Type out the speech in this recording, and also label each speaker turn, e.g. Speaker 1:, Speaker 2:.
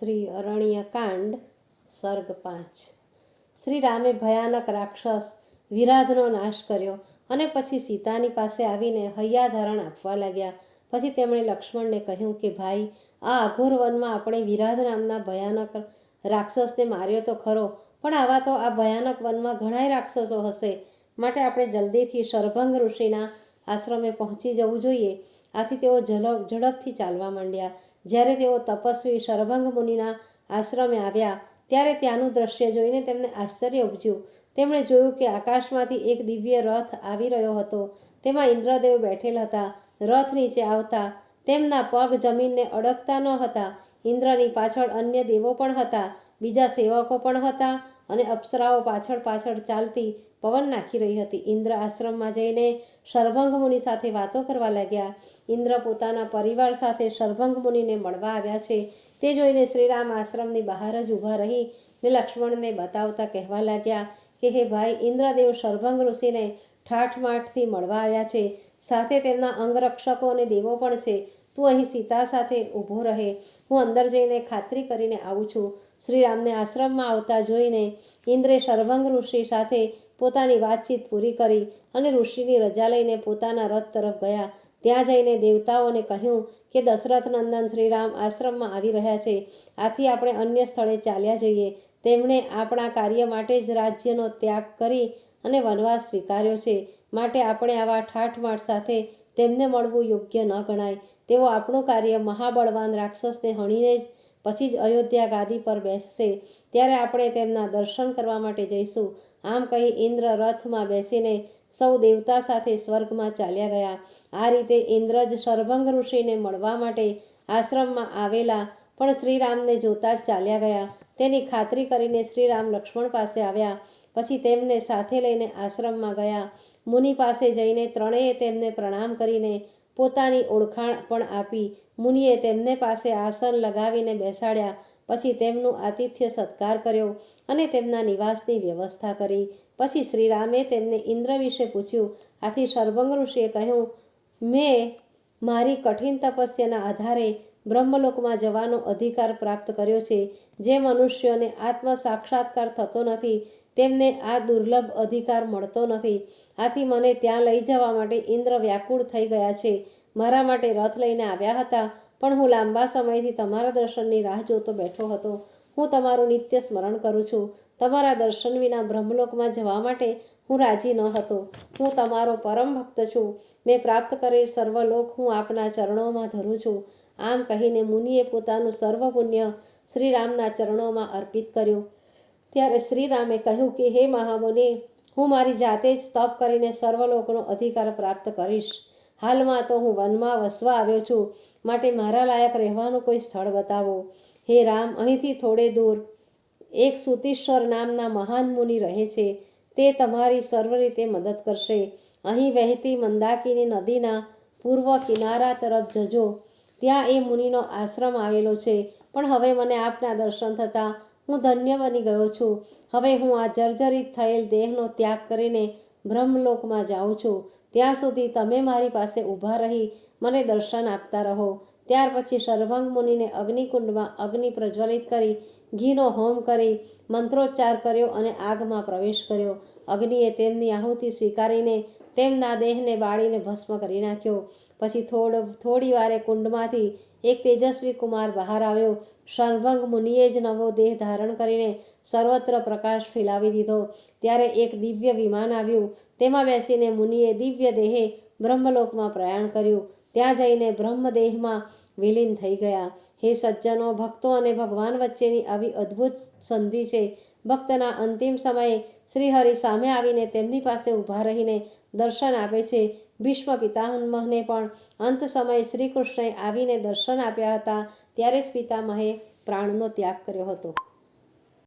Speaker 1: શ્રી અરણ્ય કાંડ સર્ગ પાંચ. શ્રી રામે ભયાનક રાક્ષસ વિરાધનો નાશ કર્યો અને પછી સીતાની પાસે આવીને હૈયાધારણ આપવા લાગ્યા. પછી તેમણે લક્ષ્મણને કહ્યું કે, ભાઈ, આ અઘોર વનમાં આપણે વિરાધ નામના ભયાનક રાક્ષસને માર્યો તો ખરો, પણ આવા તો આ ભયાનક વનમાં ઘણાય રાક્ષસો હશે. માટે આપણે જલ્દીથી શરભંગ ઋષિના આશ્રમે પહોંચી જવું જોઈએ. આથી તેઓ ઝડપ ઝડપથી ચાલવા માંડ્યા. જ્યારે તેઓ તપસ્વી શરભંગ મુનિના આશ્રમે આવ્યા, ત્યારે ત્યાંનું દ્રશ્ય જોઈને તેમને આશ્ચર્ય ઉપજ્યું. તેમણે જોયું કે આકાશમાંથી એક દિવ્ય રથ આવી રહ્યો હતો. તેમાં ઇન્દ્રદેવ બેઠેલ હતા. રથ નીચે આવતા તેમના પગ જમીનને અડકતા ન હતા. ઇન્દ્રની પાછળ અન્ય દેવો પણ હતા. બીજા સેવકો પણ હતા. અને અપ્સરાઓ પાછળ પાછળ ચાલતી પવન નાખી રહી હતી. ઇન્દ્ર આશ્રમમાં જઈને શરભંગ મુનિ સાથે વાતો કરવા લાગ્યા. ઇન્દ્ર પોતાના પરિવાર સાથે શરભંગ મુનિને મળવા આવ્યા છે. તે જોઈને શ્રીરામ આશ્રમની બહાર જ ઊભા રહી ને લક્ષ્મણને બતાવતા કહેવા લાગ્યા કે, હે ભાઈ, ઇન્દ્રદેવ શરભંગ ઋષિને ઠાઠમાઠથી મળવા આવ્યા છે. સાથે તેમના અંગરક્ષકો અને દેવો પણ છે. તું અહીં સીતા સાથે ઊભો રહે. હું અંદર જઈને ખાતરી કરીને આવું છું. શ્રીરામને આશ્રમમાં આવતા જોઈને ઇન્દ્રે સર્વંગ ઋષિ સાથે પોતાની વાતચીત પૂરી કરી અને ઋષિની રજા લઈને પોતાના રથ તરફ ગયા. ત્યાં જઈને દેવતાઓને કહ્યું કે દશરથ નંદન શ્રીરામ આશ્રમમાં આવી રહ્યા છે. આથી આપણે અન્ય સ્થળે ચાલ્યા જઈએ. તેમણે આપણા કાર્ય માટે જ રાજ્યનો ત્યાગ કરી અને વનવાસ સ્વીકાર્યો છે. માટે આપણે આવા ઠાઠમાઠ સાથે તેમને મળવું યોગ્ય ન ગણાય. તેઓ આપણું કાર્ય મહાબળવાન રાક્ષસને હણીને જ પછી જ અયોધ્યા ગાદી પર બેસશે. ત્યારે આપણે તેમના દર્શન કરવા માટે જઈશું. આમ કહી ઇન્દ્ર રથમાં બેસીને સૌ દેવતા સાથે સ્વર્ગમાં ચાલ્યા ગયા. આ રીતે ઇન્દ્ર જ શરભંગ ઋષિને મળવા માટે આશ્રમમાં આવેલા પણ શ્રીરામને જોતા જ ચાલ્યા ગયા. તેની ખાતરી કરીને શ્રીરામ લક્ષ્મણ પાસે આવ્યા. પછી તેમને સાથે લઈને આશ્રમમાં ગયા. મુનિ પાસે જઈને ત્રણેય તેમને પ્રણામ કરીને પોતાની ઓળખાણ પણ આપી. મુનિએ તેમને પાસે આસન લગાવીને બેસાડ્યા. પછી તેમનું આતિથ્ય સત્કાર કર્યો અને તેમના નિવાસની વ્યવસ્થા કરી. પછી શ્રીરામે તેમને ઇન્દ્ર વિશે પૂછ્યું. આથી સર્વંગ ઋષિએ કહ્યું, મેં મારી કઠિન તપસ્યાના આધારે બ્રહ્મલોકમાં જવાનો અધિકાર પ્રાપ્ત કર્યો છે. જે મનુષ્યોને આત્મ સાક્ષાત્કાર થતો નથી તેમને આ દુર્લભ અધિકાર મળતો નથી. આથી મને ત્યાં લઈ જવા માટે ઇન્દ્ર વ્યાકુળ થઈ ગયા છે. મારા માટે રથ લઈને આવ્યા હતા, પણ હું લાંબા સમયથી તમારા દર્શનની રાહ જોતો બેઠો હતો. હું તમારું નિત્ય સ્મરણ કરું છું. તમારા દર્શન વિના બ્રહ્મલોકમાં જવા માટે હું રાજી ન હતો. હું તમારો પરમ ભક્ત છું. મેં પ્રાપ્ત કરેલ સર્વલોક હું આપના ચરણોમાં ધરું છું. આમ કહીને મુનિએ પોતાનું સર્વ પુણ્ય શ્રીરામના ચરણોમાં અર્પિત કર્યું. ત્યારે શ્રીરામે કહ્યું કે, હે મહામુનિ, હું મારી જાતે જ તપ કરીને સર્વલોકનો અધિકાર પ્રાપ્ત કરીશ. હાલમાં તો હું વનમાં વસવા આવ્યો છું. માટે મારા લાયક રહેવાનું કોઈ સ્થળ બતાવો. હે રામ, અહીંથી થોડે દૂર એક સુતીશ્વર નામના મહાન મુનિ રહે છે. તે તમારી સર્વ રીતે મદદ કરશે. અહીં વહેતી મંદાકીની નદીના પૂર્વ કિનારા તરફ જજો. ત્યાં એ મુનિનો આશ્રમ આવેલો છે. પણ હવે મને આપના દર્શન થતાં હું ધન્ય બની ગયો છું. હવે હું આ જર્જરિત થયેલ દેહનો ત્યાગ કરીને બ્રહ્મલોકમાં જાઉં છું. ત્યાં સુધી તમે મારી પાસે ઊભા રહી મને દર્શન આપતા રહો. ત્યાર પછી સર્વંગ મુનિને અગ્નિકુંડમાં અગ્નિ પ્રજ્વલિત કરી, ઘીનો હોમ કરી, મંત્રોચ્ચાર કર્યો અને આગમાં પ્રવેશ કર્યો. અગ્નિએ તેમની આહુતિ સ્વીકારીને તેમના દેહને બાળીને ભસ્મ કરી નાખ્યો. પછી થોડ થોડી વારે કુંડમાંથી એક તેજસ્વી કુમાર બહાર આવ્યો. શરભંગ મુનિએ જ નવો દેહ ધારણ કરીને સર્વત્ર પ્રકાશ ફેલાવી દીધો. ત્યારે એક દિવ્ય વિમાન આવ્યું. તેમાં બેસીને મુનિએ દિવ્ય દેહે બ્રહ્મલોકમાં પ્રયાણ કર્યું. ત્યાં જઈને બ્રહ્મદેહમાં વિલીન થઈ ગયા. હે સજ્જનો, ભક્તો અને ભગવાન વચ્ચેની આવી અદ્ભુત સંધિ છે. ભક્તના અંતિમ સમયે શ્રીહરિ સામે આવીને તેમની પાસે ઊભા રહીને દર્શન આપે છે. ભીષ્મ પિતામહને પણ અંત સમયે શ્રી કૃષ્ણએ આવીને દર્શન આપ્યા હતા. ત્યારે જ પિતામહે પ્રાણનો ત્યાગ કર્યો હતો.